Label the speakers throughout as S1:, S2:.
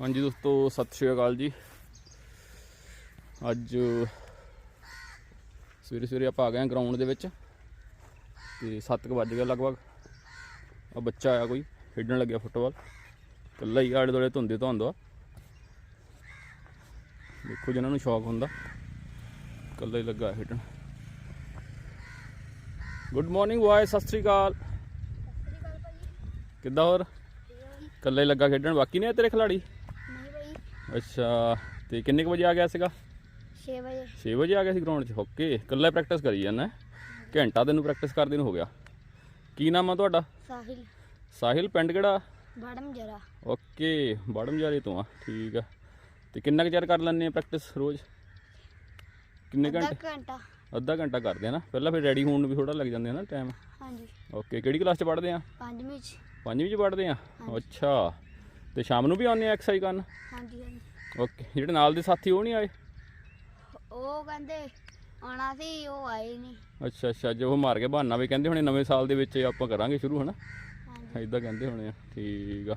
S1: ਹਾਂਜੀ ਦੋਸਤੋ, ਸਤਿ ਸ਼੍ਰੀ ਅਕਾਲ ਜੀ। ਅੱਜ ਸਵੇਰੇ ਸਵੇਰੇ ਆਪਾਂ ਆ ਗਏ ਹਾਂ ਗਰਾਊਂਡ ਦੇ ਵਿੱਚ ਤੇ 7:00 ਵੱਜ ਗਿਆ ਲਗਭਗ। ਆ ਬੱਚਾ ਆਇਆ ਕੋਈ, ਖੇਡਣ ਲੱਗਿਆ ਫੁੱਟਬਾਲ। ਇਕੱਲਾ ਹੀ ਆਲੇ ਦੁਆਲੇ ਧੁੰਦੇ ਧੁੰਦ ਆ ਦੇਖੋ ਜਿਨ੍ਹਾਂ ਨੂੰ ਸ਼ੌਕ ਹੁੰਦਾ, ਇਕੱਲਾ ਹੀ ਲੱਗਾ ਖੇਡਣ। ਗੁੱਡ ਮਾਰਨਿੰਗ ਬॉय ਸਤਿ ਸ਼੍ਰੀ ਅਕਾਲ। ਕਿੱਦਾਂ ਹੋਰ? ਇਕੱਲਾ ਹੀ ਲੱਗਾ ਖੇਡਣ, ਬਾਕੀ ਨੇ ਤੇਰੇ ਖਿਲਾੜੀ ਅੱਛਾ ਤੇ ਕਿੰਨੇ ਕੁ ਵਜੇ ਆ ਗਿਆ ਸੀਗਾ?
S2: 6 ਵਜੇ।
S1: 6 ਵਜੇ ਆ ਗਿਆ ਸੀ ਗਰਾਊਂਡ 'ਚ? ਓਕੇ ਇਕੱਲਾ ਪ੍ਰੈਕਟਿਸ ਕਰੀ ਜਾਂਦਾ? ਘੰਟਾ ਤੈਨੂੰ ਪ੍ਰੈਕਟਿਸ ਕਰਦੇ ਨੂੰ ਹੋ ਗਿਆ। ਕੀ ਨਾਮ ਆ ਤੁਹਾਡਾ?
S2: ਸਾਹਿਲ।
S1: ਸਾਹਿਲ ਪਿੰਡ ਕਿਹੜਾ?
S2: ਬੜਮ ਜਰਾ
S1: ਓਕੇ ਬੜਮ ਜਾਰੇ ਤੋਂ ਆ ਠੀਕ ਆ। ਤੇ ਕਿੰਨਾ ਕੁ ਚਿਰ ਕਰ ਲੈਂਦੇ ਆ ਪ੍ਰੈਕਟਿਸ ਰੋਜ਼? ਕਿੰਨੇ
S2: ਅੱਧਾ
S1: ਘੰਟੇ?
S2: ਘੰਟਾ।
S1: ਅੱਧਾ ਘੰਟਾ ਕਰਦੇ ਆ ਨਾ? ਪਹਿਲਾਂ ਫਿਰ ਰੈਡੀ ਹੋਣ ਨੂੰ ਵੀ ਥੋੜਾ ਲੱਗ ਜਾਂਦੇ ਆ ਨਾ ਟਾਈਮ
S2: ਹਾਂਜੀ।
S1: ਓਕੇ ਕਿਹੜੀ ਕਲਾਸ 'ਚ ਪੜ੍ਹਦੇ ਆ?
S2: ਪੰਜਵੀਂ ਚ।
S1: ਪੰਜਵੀਂ 'ਚ ਪੜ੍ਹਦੇ ਆ। ਅੱਛਾ। ਤੇ ਸ਼ਾਮ ਨੂੰ ਵੀ ਆਉਂਦੇ ਆ ਐਕਸਰਸਾਈਜ਼ ਕਰਨ?
S2: ਹਾਂਜੀ ਹਾਂਜੀ।
S1: ਓਕੇ ਜਿਹੜੇ ਨਾਲ ਦੇ ਸਾਥੀ ਉਹ ਨਹੀਂ ਆਏ?
S2: ਉਹ ਕਹਿੰਦੇ ਆਉਣਾ ਸੀ ਉਹ ਆਏ ਨਹੀਂ।
S1: ਅੱਛਾ ਅੱਛਾ ਜੇ ਉਹ ਮਾਰ ਕੇ ਬਹਾਨਾ ਵੀ ਕਹਿੰਦੇ ਹੋਣੇ ਨਵੇਂ ਸਾਲ ਦੇ ਵਿੱਚ ਆਪਾਂ ਕਰਾਂਗੇ ਸ਼ੁਰੂ ਹਨਾ?
S2: ਹਾਂਜੀ।
S1: ਇਦਾਂ ਕਹਿੰਦੇ ਹੋਣੇ ਆ ਠੀਕ ਆ।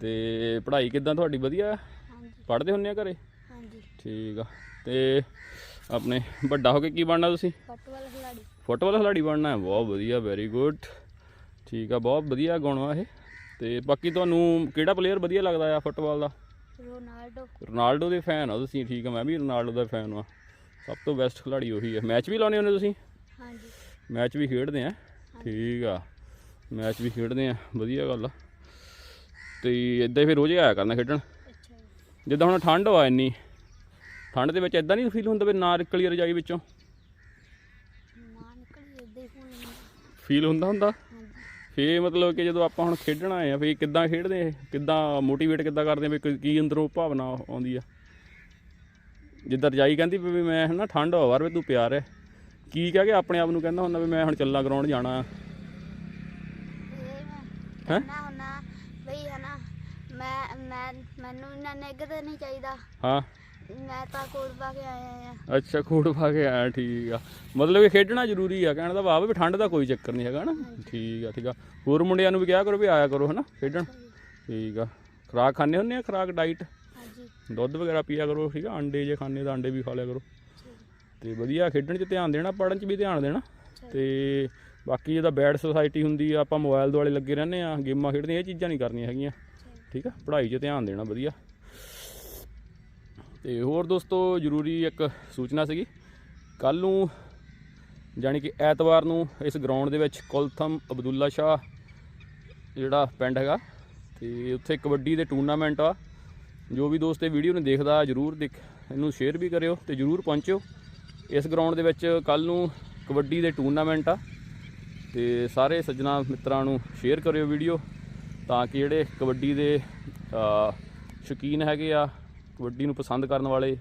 S1: ਤੇ ਪੜ੍ਹਾਈ ਕਿਦਾਂ ਤੁਹਾਡੀ? ਵਧੀਆ?
S2: ਹਾਂਜੀ।
S1: ਪੜ੍ਹਦੇ ਹੁੰਦੇ ਆ ਘਰੇ?
S2: ਹਾਂਜੀ।
S1: ਠੀਕ ਆ। ਤੇ ਆਪਣੇ ਵੱਡਾ ਹੋ ਕੇ ਕੀ ਬਣਨਾ ਤੁਸੀਂ?
S2: ਫੁੱਟਬਾਲ ਖਿਲਾੜੀ
S1: ਫੁੱਟਬਾਲ ਖਿਲਾੜੀ ਬਣਨਾ ਹੈ। ਬਹੁਤ ਵਧੀਆ ਵੈਰੀ ਗੁੱਡ ਠੀਕ ਆ ਬਹੁਤ ਵਧੀਆ ਗੁਣ ਆ ਇਹ। ਤੇ ਬਾਕੀ ਤੁਹਾਨੂੰ ਕਿਹੜਾ ਪਲੇਅਰ ਵਧੀਆ ਲੱਗਦਾ ਆ ਫੁੱਟਬਾਲ ਦਾ?
S2: ਰੋਨਾਲਡੋ।
S1: ਰੋਨਾਲਡੋ ਦੇ ਫੈਨ ਆ ਤੁਸੀਂ ਠੀਕ ਆ ਮੈਂ ਵੀ ਰੋਨਾਲਡੋ ਦਾ ਫੈਨ ਆ। ਸਭ ਤੋਂ ਬੈਸਟ ਖਿਲਾੜੀ ਉਹੀ ਆ। ਮੈਚ ਵੀ ਲਾਉਣੇ ਹੁੰਦੇ ਤੁਸੀਂ?
S2: ਹਾਂਜੀ।
S1: ਮੈਚ ਵੀ ਖੇਡਦੇ ਆ? ਠੀਕ ਆ। ਮੈਚ ਵੀ ਖੇਡਦੇ ਆ। ਵਧੀਆ ਗੱਲ ਆ। ਤੇ ਇਦਾਂ ਹੀ ਫਿਰ ਰੋਜ਼ ਆਇਆ ਕਰਨਾ ਖੇਡਣ? ਜਿੱਦਾਂ ਹੁਣ ਠੰਡ ਵਾ ਇੰਨੀ ਠੰਡ ਦੇ ਵਿੱਚ ਇਦਾਂ ਨਹੀਂ ਫੀਲ ਹੁੰਦਾ ਵੀ ਨਾ ਨਿਕਲੀ ਰਜਾਈ ਵਿੱਚੋਂ?
S2: ਨਾ ਨਿਕਲੀ ਏਦਾਂ ਹੀ ਫੋਨ
S1: ਫੀਲ ਹੁੰਦਾ ਹੁੰਦਾ? ਫੇ ਮਤਲਬ ਕਿ ਜਦੋਂ ਆਪਾਂ ਹੁਣ ਖੇਡਣ ਆਏ ਆ ਫੇ ਕਿੱਦਾਂ ਖੇਡਦੇ ਆ ਕਿੱਦਾਂ ਮੋਟੀਵੇਟ ਕਿੱਦਾਂ ਕਰਦੇ ਆ ਵੀ ਕੀ- ਅੰਦਰੋਂ ਭਾਵਨਾ ਆਉਂਦੀ ਆ? ਜਿੱਦਾਂ ਰਜਾਈ ਕਹਿੰਦੀ ਵੀ ਮੈਂ ਹਨਾ ਠੰਡ ਹੋਵਾ ਵੇ ਤੂੰ ਪਿਆਰ ਹੈ ਕੀ ਕਹਿ ਕੇ ਆਪਣੇ ਆਪ ਨੂੰ ਕਹਿੰਦਾ ਹੁੰਦਾ ਵੀ ਮੈਂ ਹੁਣ ਚੱਲਾਂ ਗਰਾਊਂਡ ਜਾਣਾ ਹੈਂ?
S2: ਬਈ ਹਨਾ ਮੈਂ ਮੈਂ ਮੈਨੂੰ ਇੰਨਾ ਨਿੱਘ ਤੇ ਨਹੀਂ ਚਾਹੀਦਾ।
S1: ਹਾਂ।
S2: ਮੈਂ ਤਾਂ ਕੋਲ ਪਾ ਕੇ ਆਇਆ ਆ।
S1: ਅੱਛਾ ਕੋਟ ਪਾ ਕੇ ਆਇਆ ਠੀਕ ਆ। ਮਤਲਬ ਕਿ ਖੇਡਣਾ ਜ਼ਰੂਰੀ ਆ ਕਹਿਣ ਦਾ ਭਾਵ ਵੀ ਠੰਡ ਦਾ ਕੋਈ ਚੱਕਰ ਨਹੀਂ ਹੈਗਾ ਨਾ। ਠੀਕ ਆ ਠੀਕ ਆ। ਹੋਰ ਮੁੰਡਿਆਂ ਨੂੰ ਵੀ ਕਿਹਾ ਕਰੋ ਵੀ ਆਇਆ ਕਰੋ ਹਨਾ ਖੇਡਣ। ਠੀਕ ਆ। ਖੁਰਾਕ ਖਾਣੇ ਹੁੰਦੇ ਆ ਖੁਰਾਕ ਡਾਈਟ?
S2: ਹਾਂਜੀ।
S1: ਦੁੱਧ ਵਗੈਰਾ ਪੀਆ ਕਰੋ ਠੀਕ ਆ। ਅੰਡੇ ਜੇ ਖਾਣੇ ਤਾਂ ਅੰਡੇ ਵੀ ਖਾ ਲਿਆ ਕਰੋ। ਤੇ ਵਧੀਆ ਖੇਡਣ 'ਚ ਧਿਆਨ ਦੇਣਾ ਪੜ੍ਹਨ 'ਚ ਵੀ ਧਿਆਨ ਦੇਣਾ। ਤੇ ਬਾਕੀ ਜਿਹਦਾ ਬੈਡ ਸੁਸਾਇਟੀ ਹੁੰਦੀ ਆ ਆਪਾਂ ਮੋਬਾਈਲ ਦੁਆਲੇ ਲੱਗੇ ਰਹਿੰਦੇ ਆ ਗੇਮਾਂ ਖੇਡਦੇ ਇਹ ਚੀਜ਼ਾਂ ਨਹੀਂ ਕਰਨੀਆਂ ਹੈਗੀਆਂ। ਠੀਕ ਆ ਪੜ੍ਹਾਈ 'ਚ ਧਿਆਨ ਦੇਣਾ ਵਧੀਆ। ਤੇ ਹੋਰ ਦੋਸਤੋ, ਜ਼ਰੂਰੀ ਇੱਕ ਸੂਚਨਾ ਸੀਗੀ। ਕੱਲ ਨੂੰ ਜਾਣੀ ਕਿ ਐਤਵਾਰ ਨੂੰ ਇਸ ਗਰਾਊਂਡ ਦੇ ਵਿੱਚ ਕੁਲਥਮ ਅਬਦੁੱਲਾ ਸ਼ਾਹ ਜਿਹੜਾ ਪਿੰਡ ਹੈਗਾ ਤੇ ਉੱਥੇ ਕਬੱਡੀ ਦੇ ਟੂਰਨਾਮੈਂਟ ਆ। ਜੋ ਵੀ ਦੋਸਤ ਇਹ ਵੀਡੀਓ ਨੂੰ ਦੇਖਦਾ ਜਰੂਰ ਦੇਖ, ਇਹਨੂੰ ਸ਼ੇਅਰ ਵੀ ਕਰਿਓ ਤੇ ਜਰੂਰ ਪਹੁੰਚਿਓ। ਇਸ ਗਰਾਊਂਡ ਦੇ ਵਿੱਚ ਕੱਲ ਨੂੰ ਕਬੱਡੀ ਦੇ ਟੂਰਨਾਮੈਂਟ ਆ ਤੇ ਸਾਰੇ ਸੱਜਣਾ ਮਿੱਤਰਾਂ ਨੂੰ ਸ਼ੇਅਰ ਕਰਿਓ ਵੀਡੀਓ ਤਾਂ ਕਿ ਜਿਹੜੇ ਕਬੱਡੀ ਦੇ ਸ਼ੌਕੀਨ ਹੈਗੇ ਆ ਕਬੱਡੀ ਨੂੰ ਪਸੰਦ ਕਰਨ ਵਾਲੇ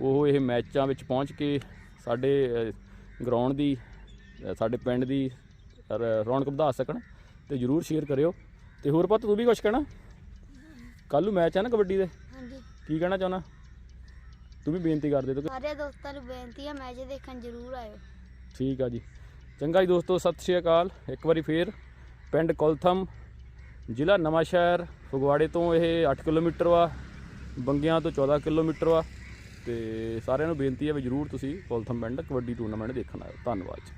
S1: ਉਹ ਇਹ ਮੈਚਾਂ ਵਿੱਚ ਪਹੁੰਚ ਕੇ ਸਾਡੇ ਗਰਾਊਂਡ ਦੀ ਸਾਡੇ ਪਿੰਡ ਦੀ ਰੌਣਕ ਵਧਾ ਸਕਣ ਤੇ ਜਰੂਰ ਸ਼ੇਅਰ ਕਰਿਓ। ਤੇ ਹੋਰ ਪਤ ਤੂੰ ਵੀ ਕੁਝ ਕਹਿਣਾ? ਕੱਲ ਨੂੰ ਮੈਚ ਹੈ ਨਾ ਕਬੱਡੀ ਦੇ?
S2: ਹਾਂਜੀ।
S1: ਕੀ ਕਹਿਣਾ ਚਾਹੁੰਦਾ? ਤੂੰ ਵੀ ਬੇਨਤੀ ਕਰ ਦੇ ਤੂੰ।
S2: ਸਾਰੇ ਦੋਸਤਾਂ ਨੂੰ ਬੇਨਤੀ ਹੈ ਮੈਚ ਦੇਖਣ ਜ਼ਰੂਰ ਆਇਓ।
S1: ਠੀਕ ਆ ਜੀ। ਚੰਗਾ ਜੀ ਦੋਸਤੋ ਸਤਿ ਸ਼੍ਰੀ ਅਕਾਲ। ਇੱਕ ਵਾਰੀ ਫੇਰ ਪਿੰਡ ਕੁਲਥਮ ਜ਼ਿਲ੍ਹਾ ਨਵਾਂਸ਼ਹਿਰ ਫਗਵਾੜੇ ਤੋਂ ਇਹ 8 ਕਿਲੋਮੀਟਰ ਵਾ। ਬੰਗਿਆਂ ਤੋਂ 14 ਕਿਲੋਮੀਟਰ ਵਾ ਤੇ ਸਾਰਿਆਂ ਨੂੰ ਬੇਨਤੀ ਹੈ ਵੀ ਜਰੂਰ ਤੁਸੀਂ ਕੁਲਥਮ ਪਿੰਡ ਕਬੱਡੀ ਟੂਰਨਾਮੈਂਟ ਦੇਖਣ ਆਇਓ। ਧੰਨਵਾਦ ਜੀ।